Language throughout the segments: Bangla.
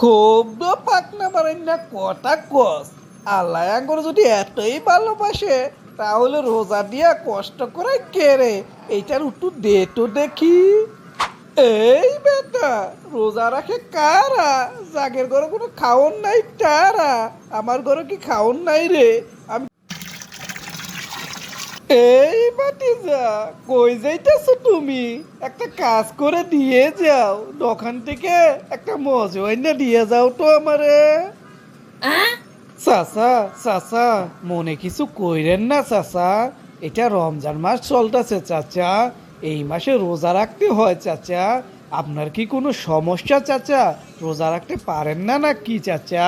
খুব পাকনা পারেন না কটা কস। আল্লাহ আঙ্গুর যদি এতই ভালোবাসে, তাহলে রোজা দিয়া কষ্ট করে কেড়ে এইটার উত্তর দে তো দেখি। এই বেটা, রোজা রাখে কারা? জাগের ঘরে কোনো খাওন নাই তারা। আমার ঘরে কি খাওন নাই রে? আমি এই বাতিজা কই যাইতেছো তুমি? একটা কাজ করে দিয়ে যাও। দোকান থেকে একটা মজুয়াইনা দিয়ে যাও তো আমারে। চাচা চাচা মনে কিছু কইরেন না চাচা। এটা রমজান মাস চলতেছে চাচা। এই মাসে রোজা রাখতে হয় চাচা। আপনার কি কোনো সমস্যা চাচা? রোজা রাখতে পারেন না না কি চাচা?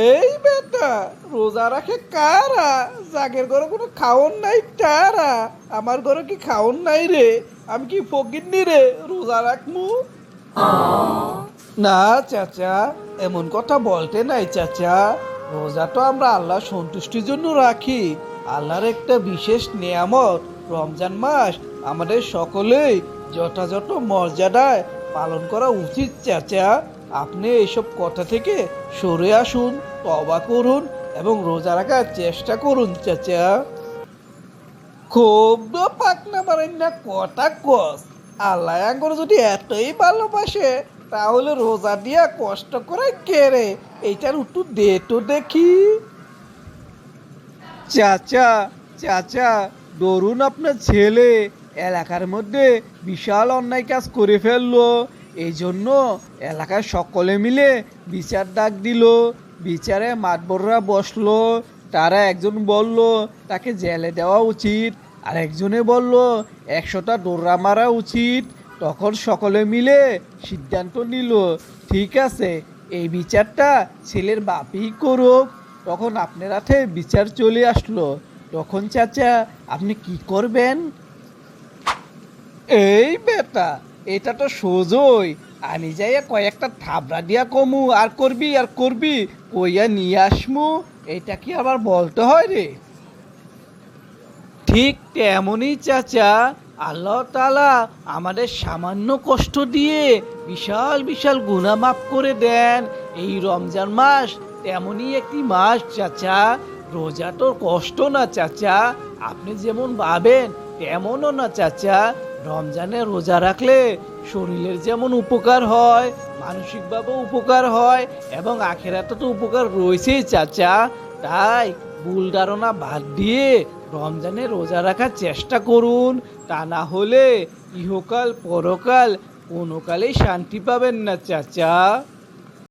এই বেটা রোজা রাখে কারা? জাগের ঘরে কোনো খাওন নাই তারা। আমার ঘরে কি খাওন নাই রে? আমি কি ফকির নি রে? রোজা রাখমু? না, চাচা, এমন কথা বলতে নাই, চাচা। রোজা তো আমরা আল্লাহ সন্তুষ্টির জন্য রাখি। আল্লাহর একটা বিশেষ নিয়ামত, রমজান মাস আমাদের সকলেই যথাযথ মর্যাদায় পালন করা উচিত, চাচা। আপনি এইসব কথা থেকে সরে আসুন, তবা করুন এবং রোজা রাখার চেষ্টা করুন, চাচা। খুব পাকনা পারেন না কটা কস। আল্লাহ আঙ্গুর যদি এতই ভালোবাসে, তাহলে রোজা দিয়া কষ্ট করে কেড়ে এইটার উত্তর দে তো দেখি। চাচা চাচা, ধরুন আপনার ছেলে এলাকার মধ্যে বিশাল অন্যায় কাজ করে ফেলল। এই জন্য এলাকার সকলে মিলে বিচার ডাক দিল। বিচারে মাতবররা বসল, তারা একজন বলল, তাকে জেলে দেওয়া উচিত। আর একজনে বলল, একশোটা দৌড়া মারা উচিত। তখন সকলে মিলে সিদ্ধান্ত নিল, ঠিক আছে, এই বিচারটা ছেলের বাপই করুক। তখন আপনার হাতে বিচার চলে আসলো। তখন চাচা, আপনি কি করবেন? এই বেটা এটা তো সোজই। আমি যাইয়া কয়েকটা থাবড়া দিয়া কমু, আর করবি আর করবি, কইয়া নিয়ে আসমু। এটা কি আবার বলতে হয় রে? ঠিক তেমনই চাচা, আল্লাহ তালা আমাদের সামান্য কষ্ট দিয়ে বিশাল বিশাল গুণা মাফ করে দেন। এই রমজান মাস তেমনই একটি মাস চাচা। রোজা তো কষ্ট না চাচা, আপনি যেমন ভাবেন, তেমনও না চাচা। রমজানে রোজা রাখলে শরীরের যেমন উপকার হয়, মানসিকভাবেও উপকার হয় এবং আখেরাতে তো উপকার রয়েছেই চাচা। তাই ভুল ধারণা বাদ দিয়ে রমজানে রোজা রাখার চেষ্টা করুন। তা না হলে ইহকাল পরকাল কোনোকালেই শান্তি পাবেন না চাচা।